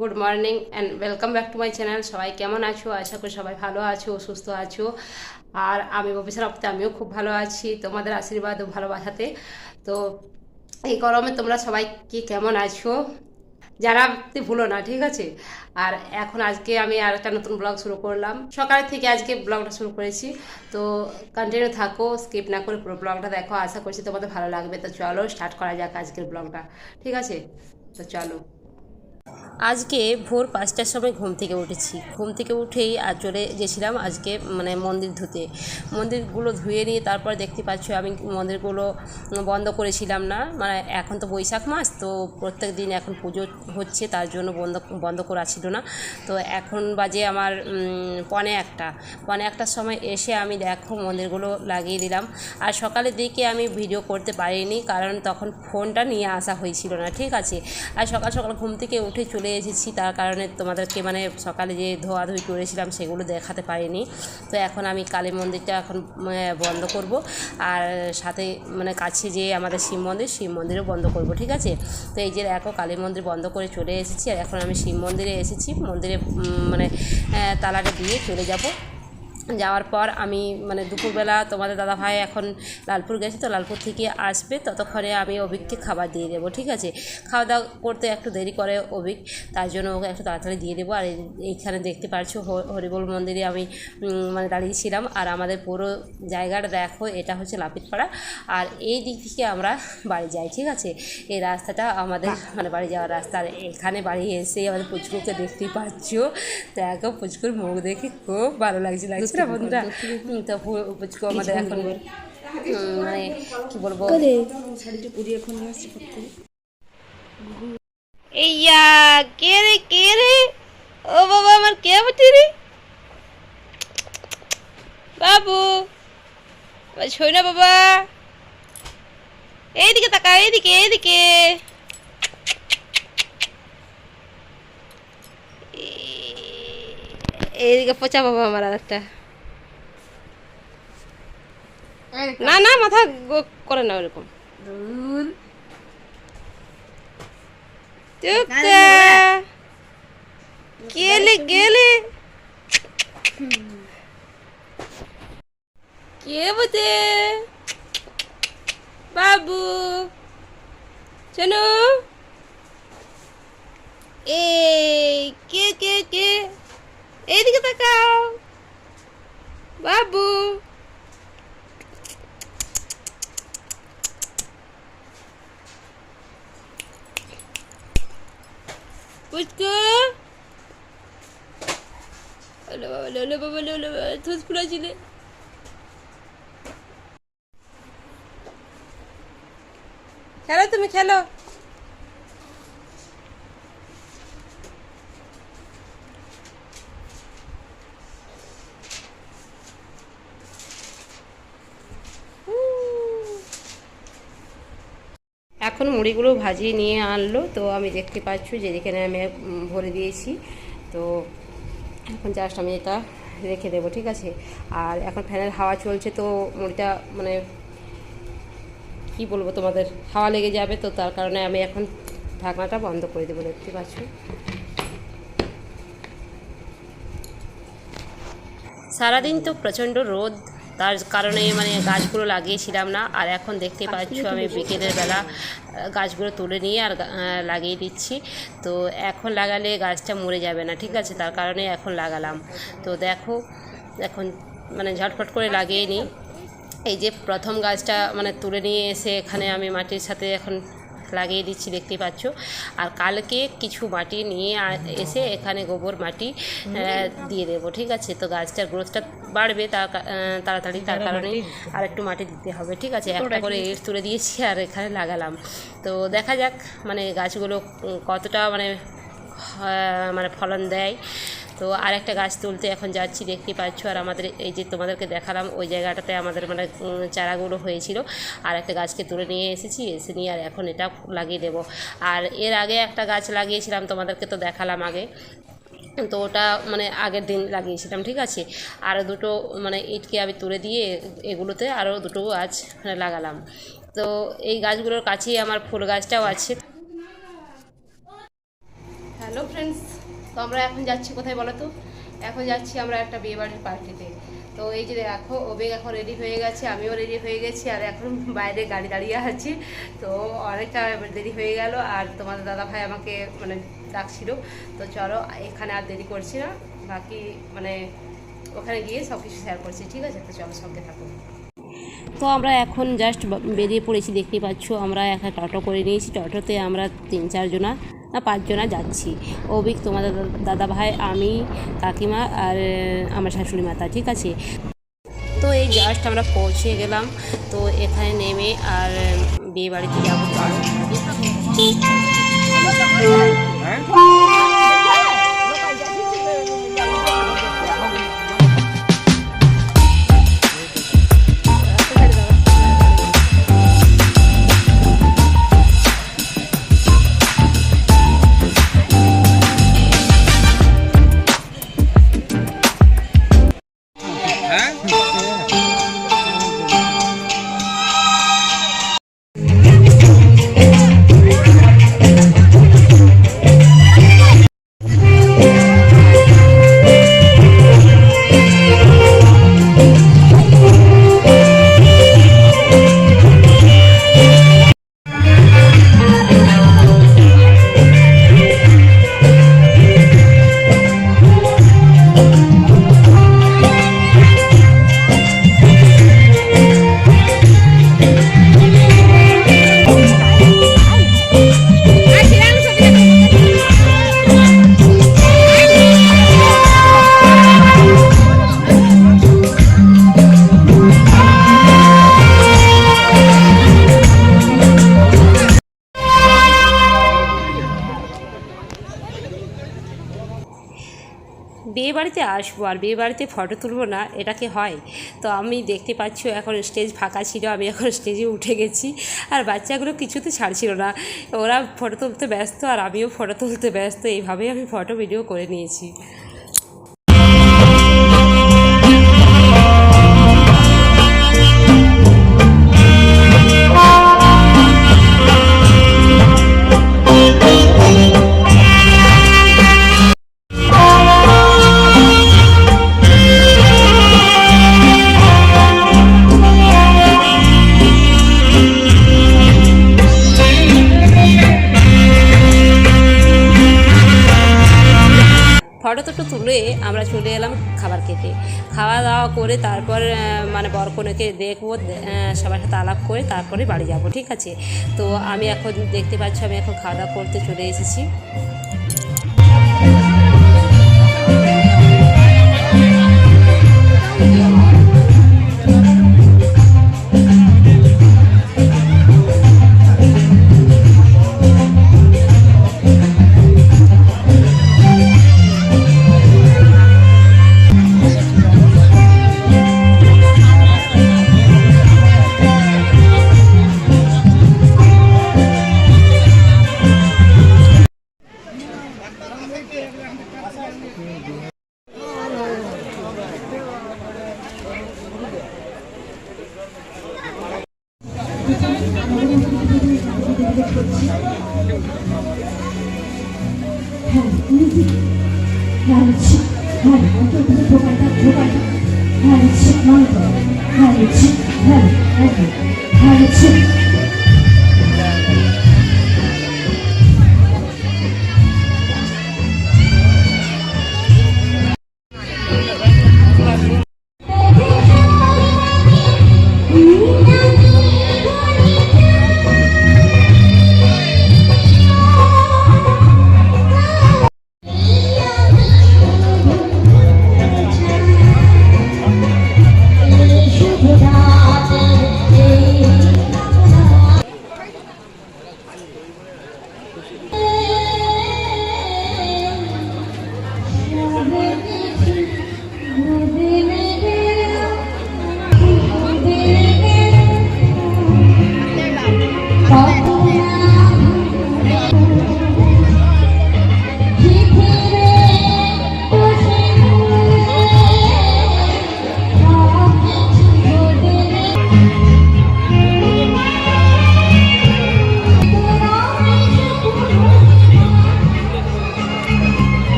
Good morning and welcome back to my channel. সবাই কেমন আছো? আশা করি সবাই ভালো আছো, সুস্থ আছো। আর আমি ভবিষ্যৎ আপতে আমিও খুব ভালো আছি। তোমাদের আশীর্বাদ ও ভালোবাসাতে। তো এই গরমে তোমরা সবাই কি কেমন আছো? যারা জানাতে ভুলো না, ঠিক আছে? আর এখন আজকে আমি আর একটা নতুন ব্লগ শুরু করলাম। সকাল থেকে আজকে ব্লগটা শুরু করেছি। তো কন্টিনিউ থাকো স্কিপ না করে পুরো ব্লগটা দেখো। আশা করছি তোমাদের ভালো লাগবে। তো চলো স্টার্ট করা যাক আজকের ব্লগটা, ঠিক আছে? তো চলো। আজকে ভোর পাঁচটার সময় ঘুম থেকে উঠেছি। ঘুম থেকে উঠেই আর চলে গেছিলাম আজকে মানে মন্দির ধুতে। মন্দিরগুলো ধুয়ে নিয়ে তারপর দেখতে পাচ্ছ আমি মন্দিরগুলো বন্ধ করেছিলাম না। মানে এখন তো বৈশাখ মাস, তো প্রত্যেক দিন এখন পুজো হচ্ছে, তার জন্য বন্ধ বন্ধ করা ছিল না। তো এখন বাজে আমার পনে একটা। পনে একটার সময় এসে আমি দেখো মন্দিরগুলো লাগিয়ে দিলাম। আর সকালের দিকে আমি ভিডিও করতে পারিনি, কারণ তখন ফোনটা নিয়ে আসা হয়েছিল না, ঠিক আছে? আর সকাল সকাল ঘুম থেকে উঠে চলে এসেছি, তার কারণে তোমাদেরকে মানে সকালে যে ধোয়াধুই করেছিলাম সেগুলো দেখাতে পারিনি। তো এখন আমি কালী মন্দিরটা এখন বন্ধ করব। আর সাথে মানে কাছে যে আমাদের শিব মন্দির, শিব মন্দিরও বন্ধ করব, ঠিক আছে? তো এই যে এখন কালী মন্দির বন্ধ করে চলে এসেছি। আর এখন আমি শিব মন্দিরে এসেছি। মন্দিরে মানে তালাটা দিয়ে চলে যাব। যাওয়ার পর আমি মানে দুপুরবেলা তোমাদের দাদা ভাই এখন লালপুর গেছে তো লালপুর থেকে আসবে ততক্ষণে আমি অভিককে খাবার দিয়ে দেবো ঠিক আছে? খাওয়া দাওয়া করতে একটু দেরি করে অভিক তার জন্য ওকে একটু তাড়াতাড়ি দিয়ে দেবো। আর এইখানে দেখতে পাচ্ছ হ- হরিবোল মন্দিরে আমি মানে দাঁড়িয়েছিলাম আর আমাদের পুরো জায়গাটা দেখো এটা হচ্ছে লাপিতপাড়া। আর এই দিক থেকে আমরা বাড়ি যাই ঠিক আছে? এই রাস্তাটা আমাদের মানে বাড়ি যাওয়ার রাস্তা। আর এখানে বাড়ি এসে আমাদের পুচকুকে দেখতেই পাচ্ছ। দেখো পুচকুর মুখ দেখে খুব ভালো লাগছে লাগছে বন্ধুরা তো আমাদের এখন মানে কি বলব এইয়া কে রে কে রে ও বাবা আমার কে বটি রে বাবু ছই না বাবা এইদিকে তাকা এইদিকে এইদিকে এইদিকে পচা বাবা আমার আর একটা না না মাথা করে না ওরকম গেলে গেলে। কে বটে বাবু। শোনো। এ কে কে কে? এইদিকে তাকাও। বাবু। পুচকু ওলে বাবা ওলে বাবা ওলে ফুলাছিলে খেলো তুমি খেলো? এখন মুড়িগুলো ভাজিয়ে নিয়ে আনলো। তো আমি দেখতে পাচ্ছি যে এখানে আমি ভরে দিয়েছি। তো এখন জাস্ট আমি এটা রেখে দেবো, ঠিক আছে? আর এখন ফ্যানের হাওয়া চলছে, তো মুড়িটা মানে কি বলব তোমাদের, হাওয়া লেগে যাবে, তো তার কারণে আমি এখন ঢাকনাটা বন্ধ করে দেবো, দেখতে পাচ্ছ? সারাদিন তো প্রচণ্ড রোদ তার কারণে মানে গাছগুলো লাগিয়েছিলাম না আর এখন দেখতে পাচ্ছ আমি বিকেলের বেলা গাছগুলো তুলে নিয়ে আর লাগিয়ে দিচ্ছি। তো এখন লাগালে গাছটা মরে যাবে না ঠিক আছে? তার কারণে এখন লাগালাম। তো দেখো এখন মানে ঝটফট করে লাগিয়ে নিই। এই যে প্রথম গাছটা মানে তুলে নিয়ে এসে এখানে আমি মাটির সাথে এখন লাগিয়ে দিচ্ছি দেখতে পাচ্ছ। আর কালকে কিছু মাটি নিয়ে এসে এখানে গোবর মাটি দিয়ে দেবো ঠিক আছে? তো গাছটার গ্রোথটা বাড়বে আহ, তাড়াতাড়ি তার কারণে আর একটু মাটি দিতে হবে ঠিক আছে? একটা করে এর তুলে দিয়েছি আর এখানে লাগালাম। তো দেখা যাক মানে গাছগুলো কতটা মানে মানে ফলন দেয়। তো আর একটা গাছ তুলতে এখন যাচ্ছি দেখতে পাচ্ছ আর আমাদের এই যে তোমাদেরকে দেখালাম ওই জায়গাটাতে আমাদের মানে চারাগুলো হয়েছিল। আর একটা গাছকে তুলে নিয়ে এসেছি এসে নিয়ে আর এখন এটা লাগিয়ে দেবো। আর এর আগে একটা গাছ লাগিয়েছিলাম তোমাদেরকে তো দেখালাম আগে। তো ওটা মানে আগের দিন লাগিয়েছিলাম, ঠিক আছে? আরও দুটো মানে ইটকে আমি তুলে দিয়ে এগুলোতে আরও দুটো গাছ মানে লাগালাম। তো এই গাছগুলোর কাছেই আমার ফুল গাছটাও আছে। হ্যালো ফ্রেন্ডস তো আমরা এখন যাচ্ছি কোথায় বলো তো? এখন যাচ্ছি আমরা একটা বিয়েবাড়ির পার্টিতে তো এই যে দেখো ওবেগ এখন রেডি হয়ে গেছে, আমিও রেডি হয়ে গেছি, আর এখন বাইরে গাড়ি দাঁড়িয়ে আছি। তো অনেকটা দেরি হয়ে গেল, আর তোমাদের দাদা ভাই আমাকে মানে ডাকছিল। তো চলো, এখানে আর দেরি করছি না, বাকি মানে ওখানে গিয়ে সব কিছু শেয়ার করছি, ঠিক আছে? তো চলো সঙ্গে থাকো। তো আমরা এখন জাস্ট বেরিয়ে পড়েছি দেখতেই পাচ্ছ, আমরা একটা টোটো করে নিয়েছি, টোটোতে আমরা তিন চারজনা। না, পাঁচজনা যাচ্ছি। অভিক, তোমার দাদা ভাই আমি, কাকিমা আর আমার শাশুড়ি মাতা, ঠিক আছে? তো এই জাস্ট আমরা পৌঁছে গেলাম। তো এখানে নেমে আর বিয়ে বাড়িতে যাব। বাড়িতে আসব আর বিয়ে বাড়িতে ফটো তুলবো না এটাকে হয়? তো আমি দেখতে পাচ্ছি এখন স্টেজ ফাঁকা ছিল, আমি এখন স্টেজে উঠে গেছি আর বাচ্চাগুলো কিছুতে ছাড়ছিল না। ওরা ফটো তুলতে ব্যস্ত আর আমিও ফটো তুলতে ব্যস্ত, এইভাবেই আমি ফটো ভিডিও করে নিয়েছি। ফটো টটো তুলে আমরা চলে এলাম খাবার খেতে। খাওয়া দাওয়া করে তারপর মানে বরকনেকে দেখব সবার সাথে আলাপ করে তারপরে বাড়ি যাব, ঠিক আছে? তো আমি এখন দেখতে পাচ্ছি, আমি এখন খাওয়া দাওয়া করতে চলে এসেছি। 한 হ্যাঁ হ্যাঁ হ্যাঁ ঢোকাটা ঢোকাটা হ্যাঁ হ্যাঁ হ্যাঁ হ্যাঁ হ্যাঁ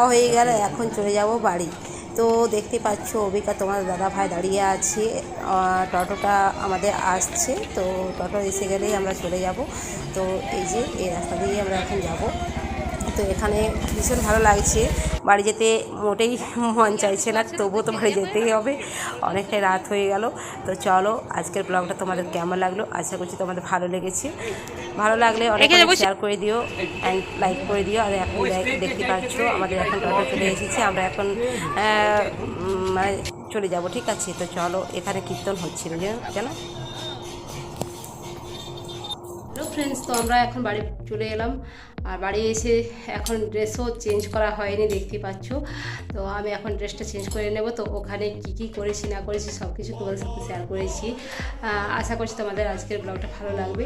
থাকা হয়ে গেল এখন চলে যাব বাড়ি। তো দেখতে পাচ্ছ, অবিকা তোমার দাদা ভাই দাঁড়িয়ে আছে। টোটোটা আমাদের আসছে, তো টোটো এসে গেলেই আমরা চলে যাব। তো এই যে, এই রাস্তা দিয়ে আমরা এখন যাব। তো এখানে ভীষণ ভালো লাগছে। বাড়ি যেতে মোটেই মন চাইছে না, তবুও তো বাড়ি যেতেই হবে। অনেকটাই রাত হয়ে গেল। তো চলো, আজকের ব্লগটা তোমাদের কেমন লাগল? আশা করছি তোমাদের ভালো লেগেছে। ভালো লাগলে অনেক শেয়ার করে দিও অ্যান্ড লাইক করে দিও। আর এখন দেখ- দেখতে পাচ্ছ আমাদের এখন টোটো চলে এসেছে। আমরা এখন মানে চলে যাব ঠিক আছে? তো চলো এখানে কীর্তন হচ্ছিল যে- জানো? হ্যালো ফ্রেন্ডস তো আমরা এখন বাড়ি চলে এলাম। আর বাড়ি এসে এখন ড্রেসও চেঞ্জ করা হয়নি দেখতে পাচ্ছ। তো আমি এখন ড্রেসটা চেঞ্জ করে নেব। তো ওখানে কি কি করেছি না করেছি সব কিছু তোমাদের সাথে শেয়ার করেছি। আশা করছি তোমাদের আজকের ব্লগটা ভালো লাগবে।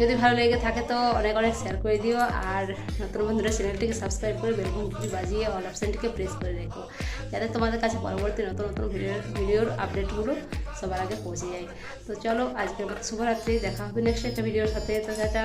যদি ভালো লেগে থাকে তো অনেক অনেক শেয়ার করে দিও। আর নতুন বন্ধুরা চ্যানেলটিকে সাবস্ক্রাইব করে বেলঘন্টি বাজিয়ে অল অপশানটিকে প্রেস করে রেখো। যাতে তোমাদের কাছে পরবর্তী নতুন নতুন ভিডিও ভিডিওর আপডেটগুলো সবার আগে পৌঁছে যায়। তো চলো আজকের শুভরাত্রি, দেখা হবে নেক্সট একটা ভিডিওর সাথে। তো টাটা!